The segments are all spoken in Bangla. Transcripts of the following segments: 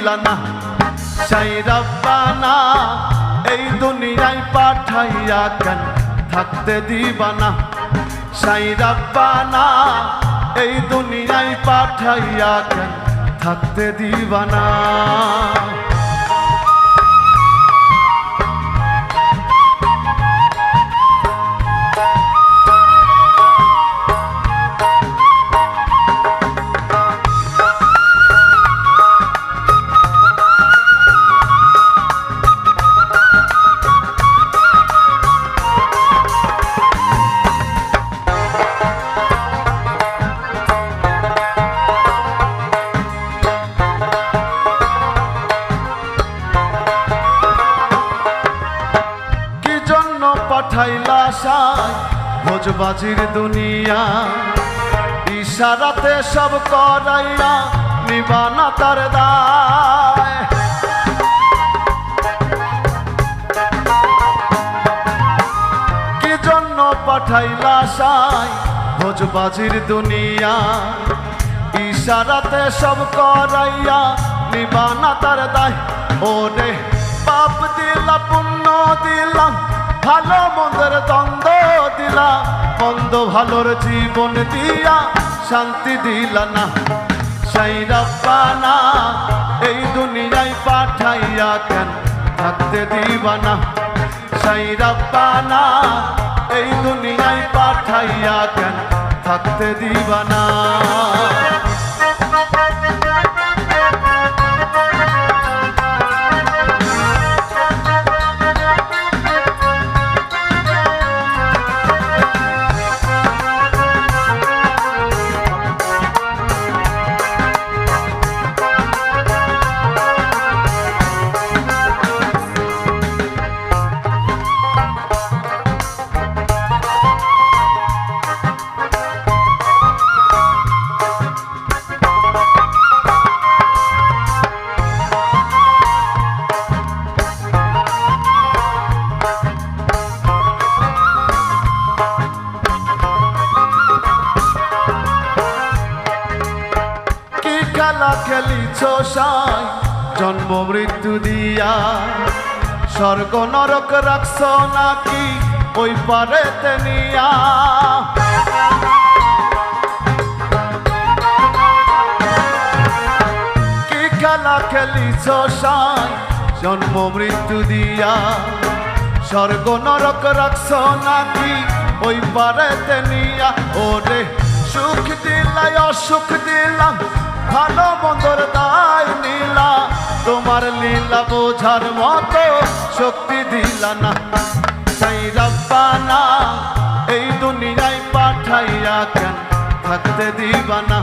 দিলা না সাই রব্বানা, এই দুনিয়ায় পাঠাইয়া কেন থাকতে দিবানা? সাই রব্বানা, এই দুনিয়ায় পাঠাইয়া কেন থাকতে দিবা পাঠাইলা সাই ভোজবাজির দুনিয়া। ইশারাতে সব করাইয়া নিবানা তার কি জন্য পাঠাইলা সাই ভোজবাজির দুনিয়া? ইশারাতে সব করাইয়া নিবানা তার দায়। ওরে পাপ দিলা, পুণ্য দিলাম ভালো মন্দের দ্বন্দ্ব দিলা, মন্দ ভালোর জীবন দিয়া শান্তি দিলা না। সেই রব্বানা, এই দুনিয়ায় পাঠাইয়া কেন থাকতে দিবা না সেই রব্বানা, এই দুনিয়ায় পাঠাইয়া কেন থাকতে দিবা খেলা খেলিছ সাই, জন্ম মৃত্যু দিয়া। স্বর্গ নরক রাখছ নাকি ওই পারে তেনিয়া কি খেলা খেলিছ সাই, জন্ম মৃত্যু দিয়া। স্বর্গ নরক রাখছ নাকি ওই পারে তেনিয়া ওরে সুখ দিলাই, অসুখ দিলাম, ভালো মন্দর দায় নীলা। তোমার লীলা বোঝার মতো শক্তি দিলা না। সেই রব্বানা, এই দুনিয়ায় পাঠাইয়া কেন থাকতে দিবা না?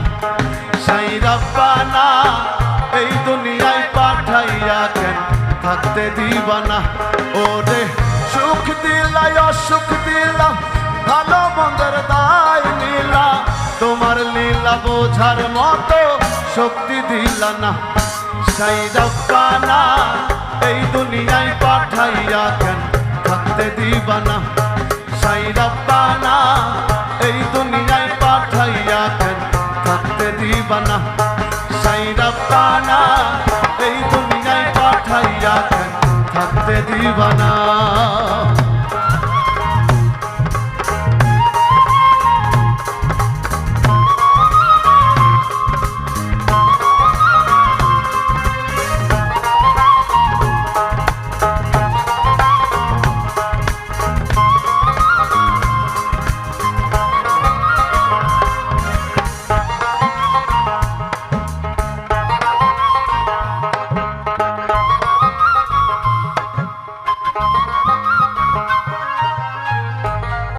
সেই রব্বানা, এই দুনিয়ায় পাঠাইয়া কেন থাকতে না? ওরে সুখ দিলাই, অসুখ দিলাম, ভালো মন্দর দায় নীলা। লীলা বোঝার মতো শক্তি দিলা না। সেই রব্বানা এই দুনিয়ায় পাঠাইয়া কেন থাকতে দিবা না? সেই রব্বানা এই দুনিয়ায় পাঠাইয়া কেন থাকতে দিবা না? সেই রব্বানা এই দুনিয়ায় পাঠাইয়া কেন থাকতে দিবা না?